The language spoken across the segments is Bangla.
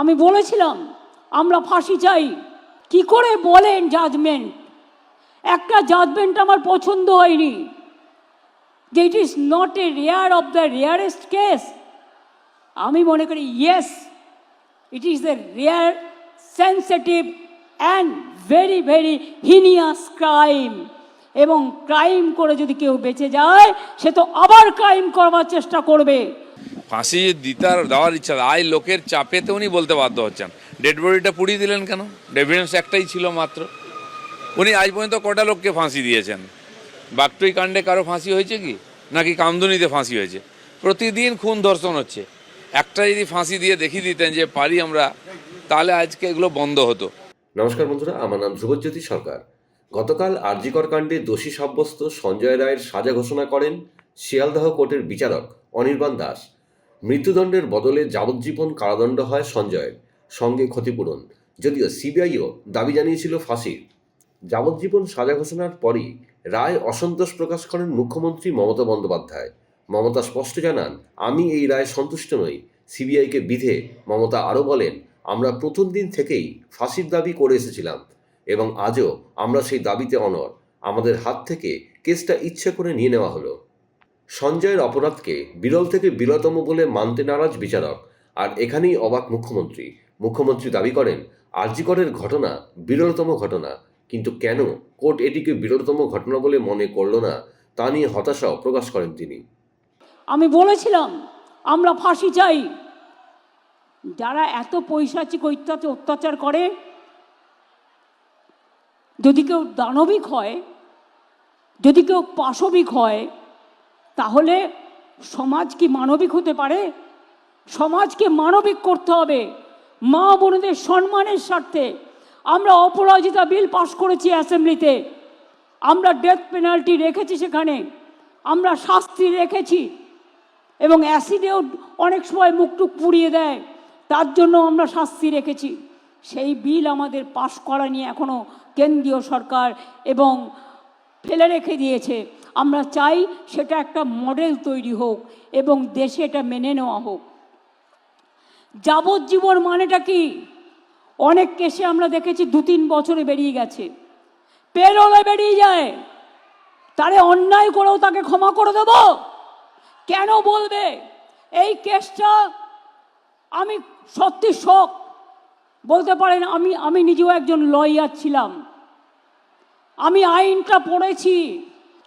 আমি বলেছিলাম, আমরা ফাঁসি চাই। কি করে বলেন জাজমেন্ট একটা জাজমেন্ট আমার পছন্দ হয়নি। যে it is not a rare of the rarest case আমি মনে করি yes it is the rare sensitive and very very heinous crime এবং ক্রাইম করে যদি কেউ বেঁচে যায়, সে তো আবার ক্রাইম করবার চেষ্টা করবে। ফাঁসি দিতার, দেওয়ার ইচ্ছা আয় লোকের চাপেতে উনি বলতে বাধ্য হচ্ছেন। ডেড বডিটা পুড়িয়ে দিলেন কেন? এভিডেন্স একটাই ছিল মাত্র। উনি আজ পর্যন্ত কটা লোককে ফাঁসি দিয়েছেন? বাগটুই কাণ্ডে কারও ফাঁসি হয়েছে কি? নাকি কামদুনিতে ফাঁসি হয়েছে? প্রতিদিন খুন ধর্ষণ হচ্ছে। একটা যদি ফাঁসি দিয়ে দেখিয়ে দিতেন যে পারি আমরা, তাহলে আজকে এগুলো বন্ধ হতো। নমস্কার বন্ধুরা, আমার নাম ধ্রুবজ্যোতি সরকার। গতকাল আরজিকর কাণ্ডে দোষী সাব্যস্ত সঞ্জয় রায়ের সাজা ঘোষণা করেন শিয়ালদহ কোর্টের বিচারক অনির্বাণ দাস। মৃত্যুদণ্ডের বদলে যাবজ্জীবন কারাদণ্ড হয় সঞ্জয়ের, সঙ্গে ক্ষতিপূরণ। যদিও সিবিআইও দাবি জানিয়েছিল ফাঁসির যাবজ্জীবন সাজা ঘোষণার পরই রায় অসন্তোষ প্রকাশ করেন মুখ্যমন্ত্রী মমতা বন্দ্যোপাধ্যায়। মমতা স্পষ্ট জানান, আমি এই রায় সন্তুষ্ট নই। সিবিআইকে বিধে মমতা আরও বলেন, আমরা প্রথম দিন থেকেই ফাঁসির দাবি করে এসেছিলাম এবং আজও আমরা সেই দাবিতে অনর আমাদের হাত থেকে কেসটা ইচ্ছে করে নিয়ে নেওয়া হলো। সঞ্জয়ের অপরাধকে বিরল থেকে বিরলতম বলে মানতে নারাজ বিচারক। আর এখানেই অবাক মুখ্যমন্ত্রী। মুখ্যমন্ত্রী দাবি করেন, আরজিকরের ঘটনা বিরলতম ঘটনা। কিন্তু কেন কোর্ট এটিকে বিরলতম ঘটনা বলে মনে করল না, তা নিয়ে হতাশাও প্রকাশ করেন তিনি। আমি বলেছিলাম, আমরা ফাঁসি চাই। যারা এত পৈশাচিক অত্যাচার অত্যাচার করে, যদি কেউ দানবিক হয়, যদি কেউ পাশবিক হয় তাহলে সমাজ কি মানবিক হতে পারে? সমাজকে মানবিক করতে হবে। মা বোনদের সম্মানের স্বার্থে আমরা অপরাজিতা বিল পাশ করেছি অ্যাসেম্বলিতে। আমরা ডেথ পেনাল্টি রেখেছি সেখানে। আমরা শাস্তি রেখেছি। এবং অ্যাসিডেও অনেক সময় মুখটুক পুড়িয়ে দেয়। তার জন্য আমরা শাস্তি রেখেছি। সেই বিল আমাদের পাশ করা নিয়ে এখনও কেন্দ্রীয় সরকার এবং ফেলে রেখে দিয়েছে। আমরা চাই সেটা একটা মডেল তৈরি হোক এবং দেশে এটা মেনে নেওয়া হোক। যাবজ্জীবন মানেটা কি? অনেক কেসে আমরা দেখেছি দু তিন বছরে বেরিয়ে গেছে। পেরোলে বেরিয়ে যায়। তারে অন্যায় করেও তাকে ক্ষমা করে দেব। কেন বলবে? এই কেসটা আমি সত্যি শখ বলতে পারেন, আমি আমি নিজেও একজন লয়ার ছিলাম। আমি আইনটা পড়েছি।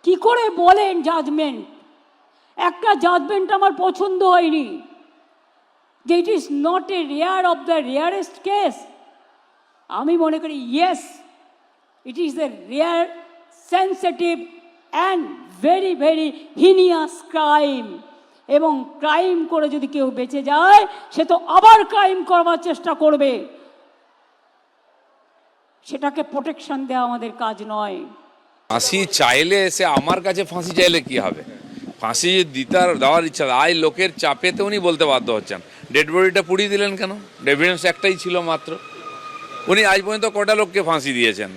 কি করে বলেন জাজমেন্ট একটা জাজমেন্ট আমার পছন্দ হয়নি। যে it is not a rare of the rarest case আমি মনে করি yes it is the rare sensitive and very very heinous crime এবং ক্রাইম করে যদি কেউ বেঁচে যায়, সে তো আবার ক্রাইম করবার চেষ্টা করবে। সেটাকে প্রোটেকশন দেওয়া আমাদের কাজ নয়। ফাঁসি চাইলে এসে আমার কাছে ফাঁসি চাইলে কি হবে? ফাঁসি দিতার, দেওয়ার ইচ্ছা আয়, লোকের চাপেতে উনি বলতে বাধ্য হচ্ছেন। ডেড বডিটা পুড়িয়ে দিলেন কেন? এভিডেন্স একটাই ছিল মাত্র। উনি আজ পর্যন্ত কটা লোককে ফাঁসি দিয়েছেন?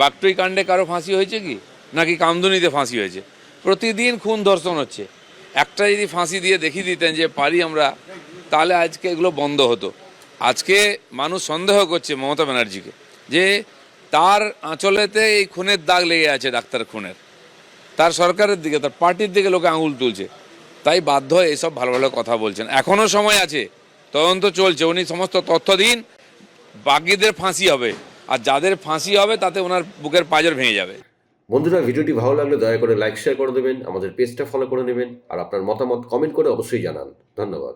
বাগটুই কাণ্ডে কারও ফাঁসি হয়েছে কি? নাকি কামদুনিতে ফাঁসি হয়েছে? প্রতিদিন খুন ধর্ষণ হচ্ছে। একটা যদি ফাঁসি দিয়ে দেখিয়ে দিতেন যে পারি আমরা, তাহলে আজকে এগুলো বন্ধ হতো। আজকে মানুষ সন্দেহ করছে মমতা ব্যানার্জিকে যে তার আঁচলেতে এই খুনের দাগ লেগে আছে ডাক্তার খুনের। তার সরকারের দিকে, তার পার্টির দিকে লোকে আঙুল তুলছে। তাই বাধ্য হয়ে এসব ভালো ভালো কথা বলছেন। এখনও সময় আছে, তদন্ত চলছে, উনি সমস্ত তথ্য দিন, বাকিদের ফাঁসি হবে। আর যাদের ফাঁসি হবে, তাতে ওনার বুকের পাজর ভেঙে যাবে। বন্ধুরা, ভিডিওটি ভালো লাগলে দয়া করে লাইক শেয়ার করে দেবেন, আমাদের পেজটা ফলো করে নেবেন, আর আপনার মতামত কমেন্ট করে অবশ্যই জানান। ধন্যবাদ।